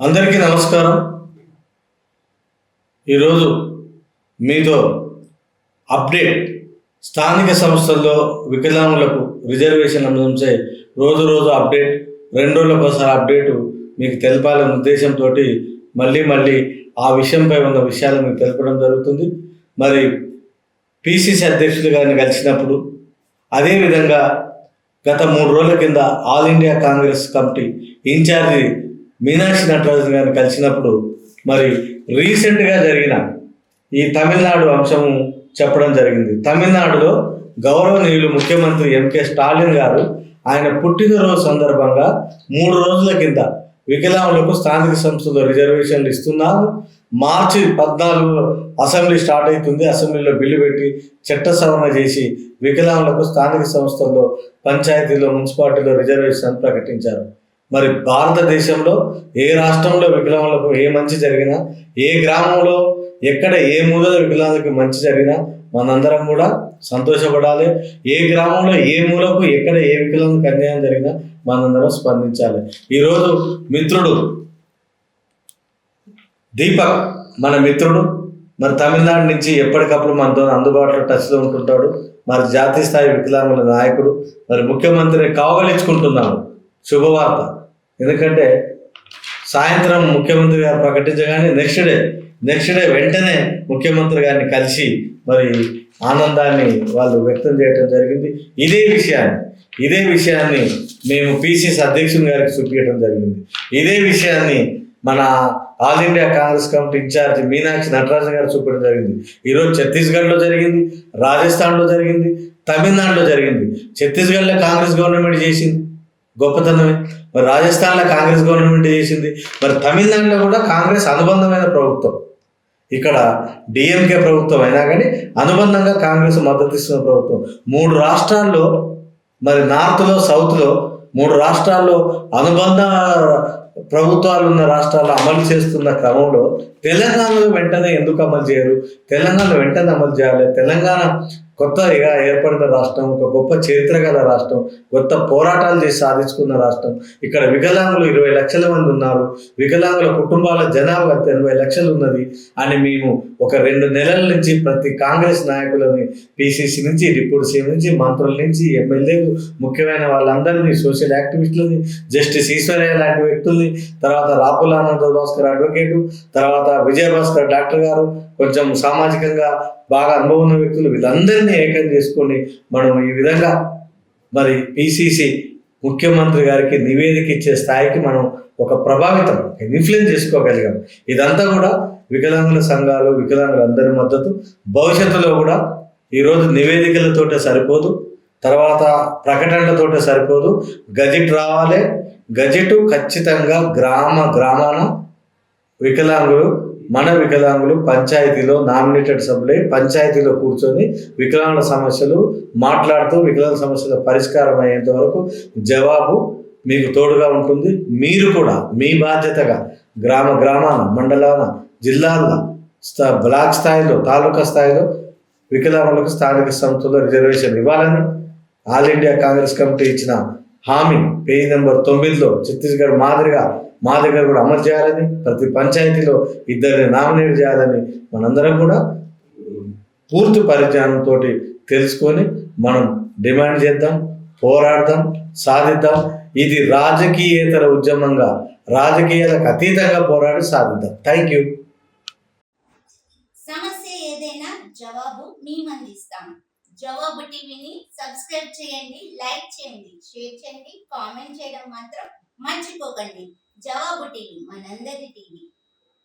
అందరికీ నమస్కారం. ఈరోజు మీతో అప్డేట్ స్థానిక సంస్థల్లో వికలాంగులకు రిజర్వేషన్ అంశంపై రోజు రోజు అప్డేట్ రెండు రోజులకు ఒకసారి అప్డేటు మీకు తెలపాలనే ఉద్దేశంతో మళ్ళీ మళ్ళీ ఆ విషయంపై ఉన్న విషయాలు మీకు తెలపడం జరుగుతుంది. మరి పిసిసి అధ్యక్షులు గారిని కలిసినప్పుడు అదేవిధంగా గత మూడు రోజుల కింద All India Congress Committee in charge Meenakshi Natarajan గారిని కలిసినప్పుడు మరి రీసెంట్గా జరిగిన ఈ తమిళనాడు అంశము చెప్పడం జరిగింది. తమిళనాడులో గౌరవనీయులు ముఖ్యమంత్రి ఎంకే స్టాలిన్ గారు ఆయన పుట్టినరోజు సందర్భంగా మూడు రోజుల కింద వికలాంగులకు స్థానిక సంస్థలు రిజర్వేషన్లు ఇస్తున్నారు. మార్చి పద్నాలుగు అసెంబ్లీ స్టార్ట్ అవుతుంది. అసెంబ్లీలో బిల్లు పెట్టి చట్ట సవరణ చేసి వికలాంగులకు స్థానిక సంస్థల్లో పంచాయతీలో మున్సిపాలిటీలో రిజర్వేషన్ ప్రకటించారు. మరి భారతదేశంలో ఏ రాష్ట్రంలో వికలాంగులకు ఏ మంచి జరిగినా ఏ గ్రామంలో ఎక్కడ ఏ మూలలో వికలాంగులకు మంచి జరిగినా మనందరం కూడా సంతోషపడాలి. ఏ గ్రామంలో ఏ మూలకు ఎక్కడ ఏ వికలాంగులకు అన్యాయం జరిగినా మనందరం స్పందించాలి. ఈరోజు మిత్రుడు దీపక్ మన మిత్రుడు మరి తమిళనాడు నుంచి ఎప్పటికప్పుడు మనతో అందుబాటులో టచ్లో ఉంటుంటాడు. మరి జాతీయ స్థాయి వికలాంగుల నాయకుడు మరి ముఖ్యమంత్రిని కావలించుకుంటున్నాడు శుభవార్త. ఎందుకంటే సాయంత్రం ముఖ్యమంత్రి గారు ప్రకటించగానే నెక్స్ట్ డే నెక్స్ట్ డే వెంటనే ముఖ్యమంత్రి గారిని కలిసి మరి ఆనందాన్ని వాళ్ళు వ్యక్తం చేయడం జరిగింది. ఇదే విషయాన్ని ఇదే విషయాన్ని మేము పిసిసి అధ్యక్షుని గారికి చూపించడం జరిగింది. ఇదే విషయాన్ని మన All India Congress Committee in charge Meenakshi Natarajan గారు చూపించడం జరిగింది. ఈరోజు ఛత్తీస్గఢ్లో జరిగింది రాజస్థాన్లో జరిగింది తమిళనాడులో జరిగింది. ఛత్తీస్గఢ్లో కాంగ్రెస్ గవర్నమెంట్ చేసింది. గొప్పతనమే. మరి రాజస్థాన్లో కాంగ్రెస్ గవర్నమెంట్ చేసింది? మరి తమిళనాడులో కూడా కాంగ్రెస్ అనుబంధమైన ప్రభుత్వం. ఇక్కడ డిఎంకే ప్రభుత్వం అయినా కానీ అనుబంధంగా కాంగ్రెస్ మద్దతు ఇస్తున్న ప్రభుత్వం. మూడు రాష్ట్రాల్లో మరి నార్త్లో సౌత్లో మూడు రాష్ట్రాల్లో అనుబంధ ప్రభుత్వాలు ఉన్న రాష్ట్రాలు అమలు చేస్తున్న క్రమంలో తెలంగాణలో వెంటనే ఎందుకు అమలు చేయరు? తెలంగాణలో వెంటనే అమలు చేయాలి. తెలంగాణ కొత్తగా ఏర్పడిన రాష్ట్రం ఒక గొప్ప చరిత్ర గల రాష్ట్రం కొత్త పోరాటాలు చేసి సాధించుకున్న రాష్ట్రం. ఇక్కడ వికలాంగులు ఇరవై లక్షల మంది ఉన్నారు. వికలాంగుల కుటుంబాల జనాభా ఎనభై లక్షలు ఉన్నది. అని మేము ఒక రెండు నెలల నుంచి ప్రతి కాంగ్రెస్ నాయకులని పిసిసి నుంచి డిప్యూటీ సీఎం నుంచి మంత్రుల నుంచి ఎమ్మెల్యేలు ముఖ్యమైన వాళ్ళందరినీ సోషల్ యాక్టివిస్టులని జస్టిస్ ఈశ్వరయ్య లాంటి వ్యక్తుల్ని తర్వాత రాపుల ఆనంద భాస్కర్ అడ్వకేటు తర్వాత విజయభాస్కర్ డాక్టర్ గారు కొంచెం సామాజికంగా బాగా అనుభవం ఉన్న వ్యక్తులు వీళ్ళందరినీ ఏకం చేసుకొని మనం ఈ విధంగా మరి పిసిసి ముఖ్యమంత్రి గారికి నివేదిక ఇచ్చే స్థాయికి మనం ఒక ప్రభావితం ఇన్ఫ్లుయెన్స్ చేసుకోగలిగాం. ఇదంతా కూడా వికలాంగుల సంఘాలు వికలాంగుల అందరి మద్దతు. భవిష్యత్తులో కూడా ఈరోజు నివేదికలతోటే సరిపోదు తర్వాత ప్రకటనలతోటే సరిపోదు. గజెట్ రావాలి. గజెట్ ఖచ్చితంగా గ్రామ గ్రామాన వికలాంగులు మన వికలాంగులు పంచాయతీలో నామినేటెడ్ సభ్యులై పంచాయతీలో కూర్చొని వికలాంగుల సమస్యలు మాట్లాడుతూ వికలాంగ సమస్యల పరిష్కారం అయ్యేంత వరకు జవాబు మీకు తోడుగా ఉంటుంది. మీరు కూడా మీ బాధ్యతగా గ్రామ గ్రామాన మండలాన జిల్లాల స్థా బ్లాక్ స్థాయిలో తాలూకా స్థాయిలో వికలాంగులకు స్థానిక సంస్థల్లో రిజర్వేషన్ ఇవ్వాలని ఆల్ ఇండియా కాంగ్రెస్ కమిటీ ఇచ్చిన హామీ పేజీ నెంబర్ తొమ్మిదిలో ఛత్తీస్గఢ్ మాదిరిగా మా దగ్గర కూడా అమలు చేయాలని ప్రతి పంచాయతీలో ఇద్దరిని నామినేట్ చేయాలని మనందరం కూడా పూర్తి పరిజ్ఞానంతో తెలుసుకొని మనం డిమాండ్ చేద్దాం పోరాడదాం సాధిద్దాం. ఇది రాజకీయేతర ఉద్యమంగా రాజకీయాలకు అతీతంగా పోరాడి సాధిద్దాం. థ్యాంక్ యూ సమస్య ఏదైనా జవాబు మేము అందిస్తాం జవాబు టీవీని సబ్స్క్రైబ్ చేయండి లైక్ చేయండి షేర్ చేయండి కామెంట్ చేయడం మాత్రం మర్చిపోకండి. జవాబు టీవీ మనందరి టీవీ.